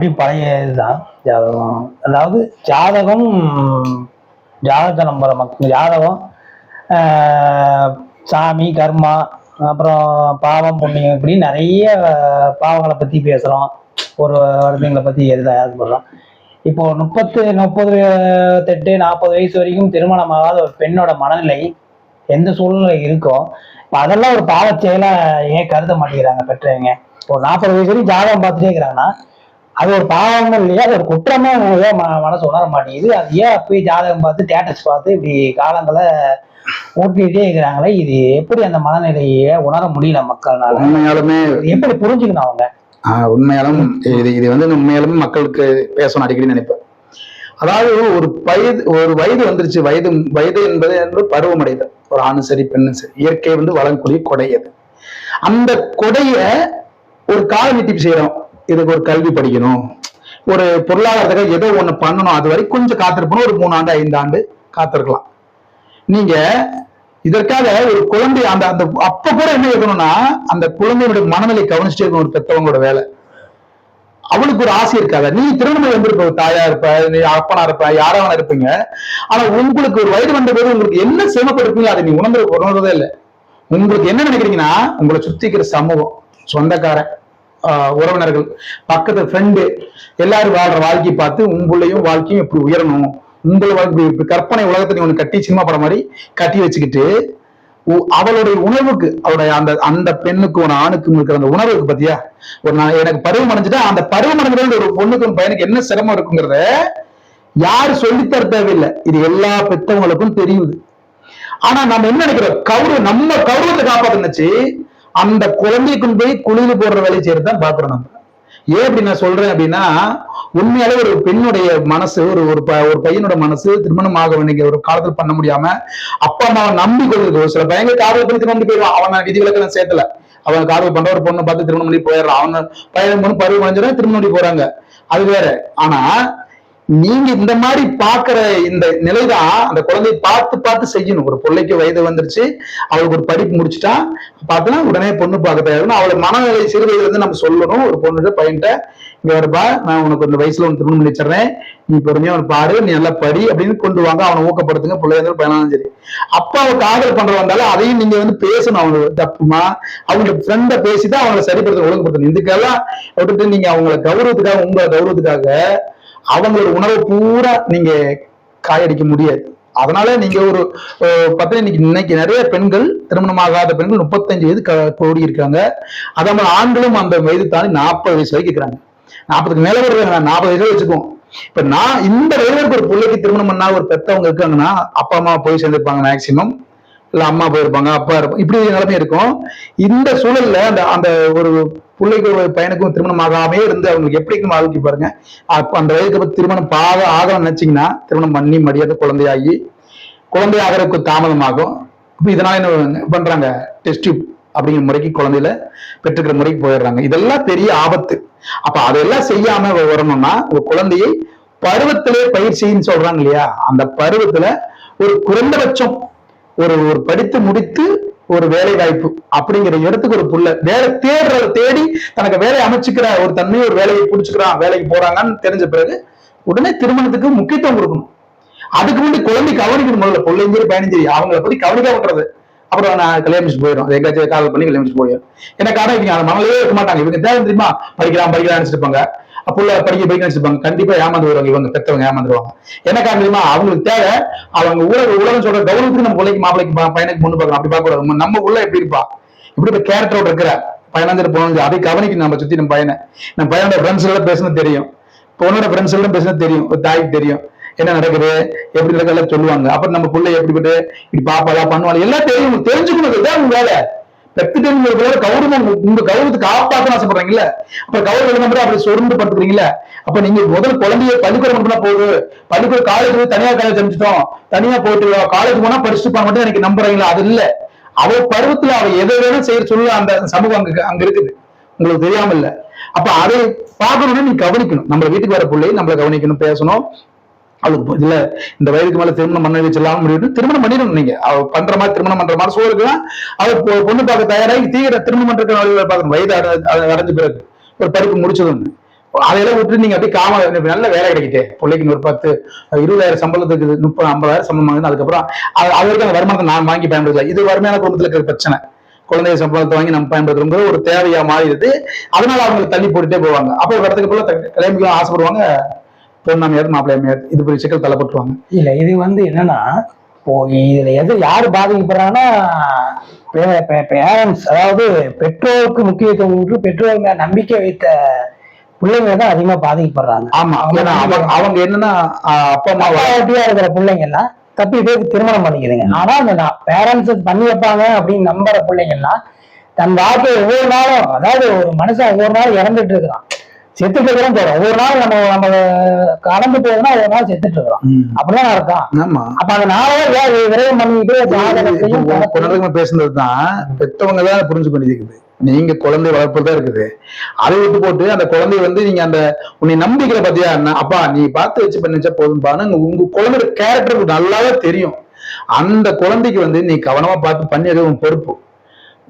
எப்படி பழைய இதுதான் ஜாதகம். அதாவது ஜாதகம் ஜாதகத்தை நம்புற மக்கள் ஜாதகம் சாமி கர்மா அப்புறம் பாவம் புண்ணியம் இப்படி நிறைய பாவங்களை பற்றி பேசுகிறோம் ஒரு வருடங்களை பற்றி எழுத போடுறோம். இப்போ முப்பத்து முப்பது தெட்டு நாற்பது வயசு வரைக்கும் திருமணமாகாத ஒரு பெண்ணோட மனநிலை எந்த சூழ்நிலை இருக்கோ இப்போ அதெல்லாம் ஒரு பாவச் ஏன் கருத மாட்டேங்கிறாங்க பெற்றவங்க? ஒரு நாற்பது வயசு வரைக்கும் ஜாதகம் பார்த்துட்டே இருக்கிறாங்கன்னா அது ஒரு பாவமும் இல்லையா? அது ஒரு குற்றமா ஏன் மனசு உணர மாட்டேங்குது. அது ஏன் போய் ஜாதகம் பார்த்து ஸ்டேட்டஸ் பார்த்து இப்படி காலங்களை ஓட்டிகிட்டே இருக்கிறாங்களே? இது எப்படி அந்த மனநிலையை உணர முடியல மக்கள்னால? உண்மையாலுமே எப்படி புரிஞ்சுக்கணும் அவங்க? உண்மையாலும் இது இது வந்து உண்மையாலுமே மக்களுக்கு பேசணும் அடிக்கடி நினைப்பேன். அதாவது ஒரு வயது ஒரு வயது வந்துருச்சு. வயது வயது என்பது என்று பருவமடைதல். ஒரு ஆணும் சரி பெண்ணும் சரி. இயற்கை வந்து வழங்கக்கூடிய கொடை அது அந்த கொடைய ஒரு கால நீட்டிப்பு செய்யறோம். இதுக்கு ஒரு கல்வி படிக்கணும். ஒரு பொருளாதாரத்துக்கு ஏதோ ஒண்ணு பண்ணணும். அது வரைக்கும் கொஞ்சம் காத்திருப்பணும். ஒரு மூணு ஆண்டு ஐந்து ஆண்டு காத்திருக்கலாம். நீங்க இதற்காக ஒரு குழந்தை அந்த அந்த அப்ப கூட என்ன இருக்கணும்னா அந்த குழந்தையோட மனநிலை கவனிச்சுட்டே இருக்கணும். ஒரு பெத்தவங்களோட வேலை. அவளுக்கு ஒரு ஆசை இருக்காத. நீ திருமணம் வந்திருப்ப ஒரு தாயா இருப்ப நீ அப்பனா இருப்ப யாராவது இருப்பீங்க. ஆனா உங்களுக்கு ஒரு வயது வந்த போது உங்களுக்கு என்ன சிரமப்படுப்பீங்களோ அதை நீ உணர்ந்து உணர்றதே இல்லை. உங்களுக்கு என்ன நினைக்கிறீங்கன்னா உங்களை சுத்திக்கிற சமூகம் சொந்தக்காரன் உறவினர்கள் பக்கத்து ஃப்ரெண்டு எல்லாரும் வாழ்ற வாழ்க்கையை பார்த்து உங்களையும் வாழ்க்கையும் இப்படி உயரணும். உங்களை வாழ்க்கை இப்படி கற்பனை உலகத்தை நீ ஒண்ணு கட்டி சினிமா படம் மாதிரி கட்டி வச்சுக்கிட்டு அவளுடைய உணர்வுக்கு அவருடைய அந்த அந்த பெண்ணுக்கு ஒரு ஆணுக்கும் இருக்கிற அந்த உணர்வுக்கு பத்தியா? ஒரு நான் எனக்கு பருவம் அடைஞ்சிட்டா அந்த பருவம் அடைஞ்சது ஒரு பொண்ணுக்கு பையனுக்கு என்ன சிரமம் இருக்குங்கிறத யாரு சொல்லித்தர தேவையில்லை. இது எல்லா பெத்தவங்களுக்கும் தெரியுது. ஆனா நம்ம என்ன நினைக்கிறோம்? கௌரவம் நம்ம கௌரவத்தை காப்பாத்துனுச்சு அந்த குழந்தையை கொண்டு போய் குளிர் போடுற வேலையை செய்யறது தான் பாக்குறோம் நம்ம. ஏன் அப்படி நான் சொல்றேன் அப்படின்னா உண்மையாலே ஒரு பெண்ணுடைய மனசு ஒரு ஒரு ப- ஒரு பையனோட மனசு திருமணம் ஆக வேண்டிய ஒரு காலத்துல பண்ண முடியாம அப்பா அம்மாவை நம்பி கொள்வது ஒரு சில பையன் காதல் பண்ணி திருமணம் போயிடுவான் அவன் விதிவிலக்கு நான் சேர்த்தல அவன் காதல் பண்ற ஒரு பொண்ணு பார்த்து திருமணம் பண்ணி போயிடுறான். அவன் பையன் பொண்ணு பருவம் அடைஞ்சிடும் திருமணம் பண்ணி போறாங்க. அது வேற. ஆனா நீங்க இந்த மாதிரி பாக்குற இந்த நிலைதான் அந்த குழந்தையை பார்த்து பார்த்து செய்யணும். ஒரு பிள்ளைக்கு வயது வந்துருச்சு அவளுக்கு ஒரு படிப்பு முடிச்சுட்டா பார்த்தனா உடனே பொண்ணு பார்க்க தயாரிக்கணும் அவளை மனநிலை சிறு வயதுல இருந்து நம்ம சொல்லணும். ஒரு பொண்ணுகிட்ட பையன்கிட்ட இங்க வருப்பா நான் உனக்கு இந்த வயசுல ஒன்று திருமணம் பண்ணி நீ பொறுமையா அவனை பாரு நீ நல்லா படி அப்படின்னு கொண்டு வாங்க. அவனை ஊக்கப்படுத்துங்க பிள்ளையா இருந்தாலும் பையனாலும் சரி. அப்பா அவளுக்கு ஆதரவு பண்ற வந்தாலும் அதையும் நீங்க வந்து பேசணும். அவங்க தப்புமா? அவங்க ஃப்ரெண்ட பேசிதான் அவங்களை சரிப்படுத்த ஒழுங்குபடுத்தணும். இதுக்கெல்லாம் விட்டுட்டு நீங்க அவங்கள கௌரவத்துக்காக உங்க கௌரவத்துக்காக அவங்களோட உணவை பூரா நீங்க காயடிக்க முடியாது. அதனால நீங்க ஒரு அஹ், இன்னைக்கு இன்னைக்கு நிறைய பெண்கள் திருமணமாகாத பெண்கள் முப்பத்தஞ்சு வயது கோடி இருக்காங்க அதே மாதிரி ஆண்களும் அந்த வயது தாண்டி நாற்பது வயசு வரைக்கும் இருக்கிறாங்க. நாற்பதுக்கு மேல வருவாங்க நாற்பது வயசு வச்சுக்குவோம். இப்ப நான் இந்த வயதுக்கு ஒரு பிள்ளைக்கு திருமணம் பண்ணா ஒரு பெத்தவங்க இருக்காங்கன்னா அப்பா அம்மா போய் சேர்ந்துருப்பாங்க மேக்சிமம் இல்ல அம்மா போயிருப்பாங்க அப்பா இருப்பாங்க. இப்படி ஒரு நிலைமை இருக்கும். இந்த சூழல்ல அந்த அந்த ஒரு பிள்ளைக்கு ஒரு பையனுக்கும் திருமணம் ஆகாமே இருந்து அவங்களுக்கு எப்படி இருக்கும் பாருங்க. அப்ப அந்த வயதுக்கு அப்புறம் திருமணம் பாக ஆகணும்னு நினைச்சீங்கன்னா திருமணம் பண்ணி மடியாத குழந்தையாகி குழந்தை ஆகிறதுக்கு தாமதமாகும் இப்ப இதனால என்ன பண்றாங்க? டெஸ்ட் டியூப் அப்படிங்கிற முறைக்கு குழந்தையில பெற்றுக்கிற முறைக்கு போயிடுறாங்க. இதெல்லாம் பெரிய ஆபத்து. அப்ப அதெல்லாம் செய்யாம வரணும்னா ஒரு குழந்தையை பருவத்திலே பயிற்சின்னு சொல்றாங்க இல்லையா? அந்த பருவத்துல ஒரு குறைந்தபட்சம் ஒரு ஒரு படித்து முடித்து ஒரு வேலை வாய்ப்பு அப்படிங்கிற இடத்துக்கு ஒரு புள்ள வேலை தேடுறத தேடி தனக்கு வேலை அமைச்சுக்கிற ஒரு தன்மையை ஒரு வேலையை பிடிச்சுக்கிறான் வேலைக்கு போறாங்கன்னு தெரிஞ்ச பிறகு உடனே திருமணத்துக்கு முக்கியத்துவம் கொடுக்கணும். அதுக்கு முன்னாடி குழந்தை கவனிக்கணும் முதல்ல. பிள்ளையும் சரி அவங்கள பத்தி கவனிக்க விட்டுறது அப்புறம் நான் கல்யாணிச்சு போயிடும். அது எங்கேயாச்சும் கால் பண்ணி கல்யாணிச்சு போயிடும். என்ன காரணம் இவங்க அந்த மனநிலையே இருக்க மாட்டாங்க. இவங்க தேவை தெரியுமா? படிக்கலாம் படிக்கலாம் நினைச்சிருப்பாங்க. புள்ள படிக்க படிக்க நினைச்சிருப்பாங்க. கண்டிப்பா ஏமாந்து வருவாங்க இவங்க பெற்றவங்க ஏமாந்துருவாங்க. என்ன காரணம் தெரியுமா? அவங்களுக்கு தேவை அவங்க உலக உலகம் சொல்ற கௌரவத்துக்கு நம்ம பிள்ளைக்கு மாப்பிளைக்கு பையனுக்கு பொண்ணு பார்க்கணும். அப்படி பார்க்க நம்ம உள்ள எப்படி இருப்பா? இப்படி இப்ப கேரக்டரோட இருக்கிற பையனாந்திர போனது அதை கவனிக்கணும் நம்ம சுத்தி நம்ம பையனை. நம்ம பையனோட ஃப்ரெண்ட்ஸ் எல்லாம் பேசணும் தெரியும். பொண்ணோட ஃப்ரெண்ட்ஸ் எல்லாம் பேசணும் தெரியும். ஒரு தாய்க்கு தெரியும். என்ன நடக்குது? எப்படி நடக்குது சொல்லுவாங்க. அப்புறம் நம்ம பிள்ளை எப்படிப்பட்டு? இப்படி பாப்பாளா பண்ணுவாங்க எல்லாம் தெரியும். தெரிஞ்சுக்கணும். இதுதான் உங்க வேலை. பெத்துட்டு கௌரவம் உங்க- உங்க கௌரவத்தை காப்பாற்ற ஆசைப்படுறீங்கல்ல அப்ப கௌரவம் நம்பர் அப்படி சொருந்து படுத்துறீங்கல்ல அப்ப நீங்க முதல் குழந்தைய பள்ளிக்கூடம் பண்ணா போகுது. பள்ளிக்கூடம் காலேஜ் தனியா காலேஜ் அமைச்சிட்டோம். தனியா போயிட்டு காலேஜ் போனா படிச்சுப்பாங்க மட்டும் எனக்கு நம்புறீங்களா? அது இல்ல. அவ பருவத்துல அவ எதை வேணும் செய்ய சொல்ல அந்த சமூகம் அங்க அங்க இருக்குது. உங்களுக்கு தெரியாம இல்ல அப்ப அதை பார்க்கணும்னா நீ கவனிக்கணும். நம்ம வீட்டுக்கு வர பிள்ளை நம்மள கவனிக்கணும் பேசணும். அவளுக்கு இல்ல இந்த வயதுக்கு மேல திருமணம் பண்ண வச்சிடலாம் முடியும் திருமணம் பண்ணிடணும் நீங்க. அவ பண்ற மாதிரி திருமணம் பண்ற மாதிரி சூழலுக்குலாம் அவ பொண்ணு பார்க்க தயாராகி தீவிர திருமணம் பண்றதுக்கு வழிகளை பார்க்கணும். வயது அடைஞ்ச பிறகு ஒரு படிப்பு முடிச்சதும். அதையெல்லாம் விட்டு நீங்க அப்படியே காம நல்ல வேலை கிடைக்கிட்டே. பிள்ளைக்கு ஒரு பத்து இருபதாயிரம் சம்பளத்துக்கு முப்பது ஐம்பதாயிரம் சம்பளம் வாங்குது அதுக்கப்புறம் அவருக்கு அந்த வருமானத்தை நான் வாங்கி பயன்படுத்தல. இது வறுமையான குடும்பத்துல இருக்கிற பிரச்சனை. குழந்தைய சம்பளத்தை வாங்கி நம்ம பயன்படுத்துறது ஒரு தேவையா மாறிடுது. அதனால அவங்க தள்ளி போட்டுட்டே போவாங்க. அப்போ ஒரு இடத்துக்கு போல கிளம்பிக்கலாம் ஆசைப்படுவாங்க. பொண்ணாமையார் மாப்பிள்ளையாமையார் இது பெரிய சிக்கல் தள்ளப்பட்டுருவாங்க. இல்ல இது வந்து என்னன்னா இப்போ இதுல எது யாரு பாதிக்கப்படுறாங்கன்னா பேரண்ட்ஸ் அதாவது பெற்றோருக்கு முக்கியத்துவம் பெற்றோர் மேல நம்பிக்கை வைத்த பிள்ளைங்க தான் அதிகமா பாதிக்கப்படுறாங்க. ஆமா ஏன்னா அவங்க அவங்க என்னன்னா அப்பா அம்மா இருக்கிற பிள்ளைங்க எல்லாம் தப்பி பேருக்கு திருமணம் பண்ணிக்குதுங்க. ஆனா அந்த பேரண்ட்ஸ் பண்ணி வைப்பாங்க அப்படின்னு நம்புற பிள்ளைங்க எல்லாம் தன் வாழ்க்கை ஒவ்வொரு நாளும் அதாவது ஒரு மனுஷன் ஒவ்வொரு நாளும் இறந்துட்டு இருக்கிறான். செத்துட்டு போறோம். ஒவ்வொரு நாள் நம்ம நம்ம கடந்து போகுதுன்னா ஒவ்வொரு நாள் செத்துட்டு இருக்கிறோம். அப்படிதான் நடக்கும். ஆமா. அப்ப அந்த நாளே பண்ணிட்டு ஜாதகத்தையும் குழந்தைங்க பேசுனது தான் பெத்தவங்க தான் புரிஞ்சு பண்ணிருக்குது நீங்க குழந்தை வளர்ப்பு தான் இருக்குது. அதை விட்டு போட்டு அந்த குழந்தைய வந்து நீங்க அந்த உன்னை நம்பிக்கிற பத்தியா என்ன அப்பா நீ பார்த்து வச்சு பண்ணிச்சா போதும்பான்னு உங்க குழந்தையோட கேரக்டர் நல்லாவே தெரியும். அந்த குழந்தைக்கு வந்து நீ கவனமா பார்த்து பண்ணி உன் பொறுப்பு.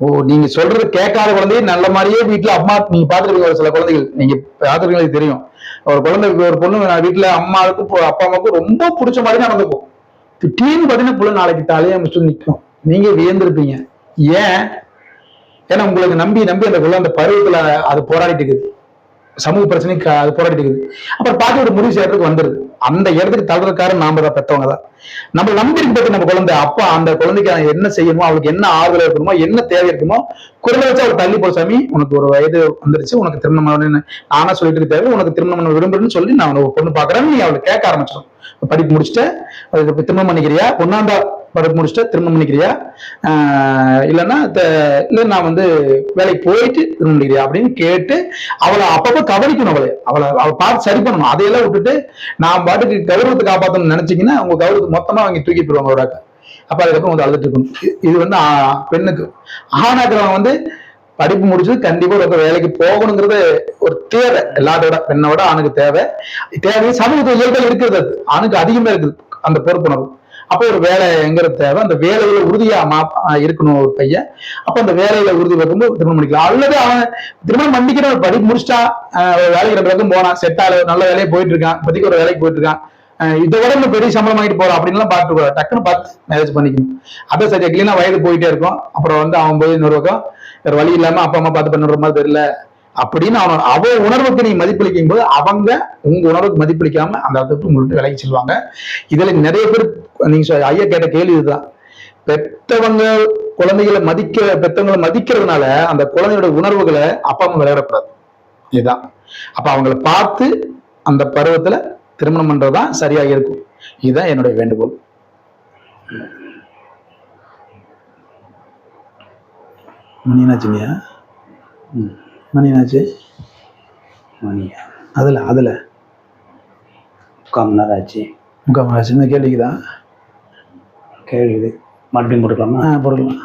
ஓ நீங்க சொல்றது கேட்காத குழந்தைய நல்ல மாதிரியே வீட்டுல அம்மா நீங்க பாத்துருக்கீங்க ஒரு சில குழந்தைகள் நீங்க பாத்துருக்கீங்க தெரியும். ஒரு குழந்தை ஒரு பொண்ணு நான் வீட்டுல அம்மாவுக்கு அப்பா அம்மாவுக்கு ரொம்ப பிடிச்ச மாதிரி நடந்துக்கும். திடீர்னு பாத்தீங்கன்னா புள்ள நாளைக்கு தலையை அமைச்சு நிற்கும் நீங்க வியந்திருப்பீங்க. ஏன்? ஏன்னா உங்களுக்கு நம்பி நம்பி அந்த குழந்தை அந்த பருவத்துல அது போராடிட்டு இருக்குது. சமூக பிரச்சனைக்கு அது போராடிட்டு இருக்குது. அப்புறம் பாட்டி ஒரு முடிவு செய்யறதுக்கு வந்துருது. அந்த இடத்துக்கு தள்ளுறதுக்காரன் நாம தான் பெற்றவங்க தான். நம்ம நம்பி நம்ம குழந்தை அப்பா அந்த குழந்தைக்கு என்ன செய்யணுமோ அவளுக்கு என்ன ஆறுதல் இருக்கணுமோ என்ன தேவை இருக்குமோ குறைந்த வச்சு அவள் தள்ளி போட சாமி உனக்கு ஒரு வயது வந்துருச்சு உனக்கு திருமணம் நானா சொல்லிட்டு தேவை உனக்கு திருமணம் பண்ண விரும்புறேன்னு சொல்லி நான் ஒரு பொண்ணு பாக்குறேன்னு நீ அவளை கேட்க ஆரம்பிச்சிடும். படிப்பு முடிச்சுட்டு திருமணம் பண்ணிக்கிறியா? ஒன்னாந்தா படிப்பு முடிச்சுட்டு திருமணம் பண்ணிக்கிறியா? ஆஹ் இல்லைன்னா இல்லை நான் வந்து வேலைக்கு போயிட்டு திருமணம் பண்ணிக்கிறியா அப்படின்னு கேட்டு அவளை அப்பப்போ கவனிக்கணும் அவளை. அவளை அவளை பார்த்து சரி பண்ணணும். அதையெல்லாம் விட்டுட்டு நான் பாட்டுக்கு கௌரவத்தை காப்பாற்றணும்னு நினைச்சீங்கன்னா உங்க கௌரவத்தை மொத்தமா அவங்க தூக்கிட்டு போயிருவாங்க அவராக்க அப்போ அதுக்கப்புறம் வந்து அழுதுட்டு இருக்கணும். இது வந்து பெண்ணுக்கு. ஆணாக்கிறவன் வந்து படிப்பு முடிச்சது கண்டிப்பா ஒரு வேலைக்கு போகணுங்கிறது ஒரு தேவை. எல்லாத்தோட பெண்ணோட ஆணுக்கு தேவை. தேவை சமூகத்தில் இயல்பில் இருக்கிறது அது. ஆணுக்கு அதிகமா இருக்குது அந்த பொறுப்புணர்வு. அப்போ ஒரு வேலை எங்கிற தேவை. அந்த வேலையில உறுதியா மா- இருக்கணும் ஒரு பையன். அப்ப அந்த வேலையில உறுதி வைக்கும்போது திருமணம் பண்ணிக்கலாம். அல்லது அவன் திருமணம் பண்ணிக்கிறவன் படி முடிச்சிட்டா வேலைக்கு ரெண்டு போனான். செட் ஆளு நல்ல வேலையை போயிட்டு இருக்கான். இப்போதைக்கு ஒரு வேலைக்கு போயிட்டு இருக்கான். இதை விட பெரிய சம்பளம் வாங்கிட்டு போறான் அப்படின்லாம் பார்த்துட்டு போறான். டக்குன்னு பார்த்து மேரேஜ் பண்ணிக்கணும். அதை சரி கிளீனா வயது போயிட்டே இருக்கும். அப்புறம் வந்து அவன் போய் இன்னொரு பக்கம் வேற வழி இல்லாம அப்பா அம்மா பார்த்து பண்ணுற மாதிரி தெரியல. அப்படின்னு அவன் அவ உணர்வுக்கு நீ மதிப்பளிக்கும் போது அவங்க உங்க உணர்வுக்கு மதிப்பளிக்காம அந்த இடத்துக்கு உங்கள்கிட்ட விலகி செல்வாங்க. இதுல நிறைய பேர் நீங்க ஐயா கேட்ட கேள்வி இதுதான். பெத்தவங்க குழந்தைகளை மதிக்க பெத்தவங்களை மதிக்கிறதுனால அந்த குழந்தையோட உணர்வுகளை அப்பா அம்மா விளையாடக்கூடாது இதுதான். அப்ப அவங்கள பார்த்து அந்த பருவத்துல திருமணம் பண்றதுதான் சரியாக இருக்கும். இதுதான் என்னுடைய வேண்டுகோள். மணி என்னாச்சுங்கய்யா மணி என்னாச்சு மணியா? அதுல அதுல. முக்கால் மணி நேரம் ஆச்சு முக்கால் மணி ஆச்சு இந்த கேள்விக்கு தான் கேள்வி மறுபடியும் போட்டுக்கலாமா? ஆ போடலாம்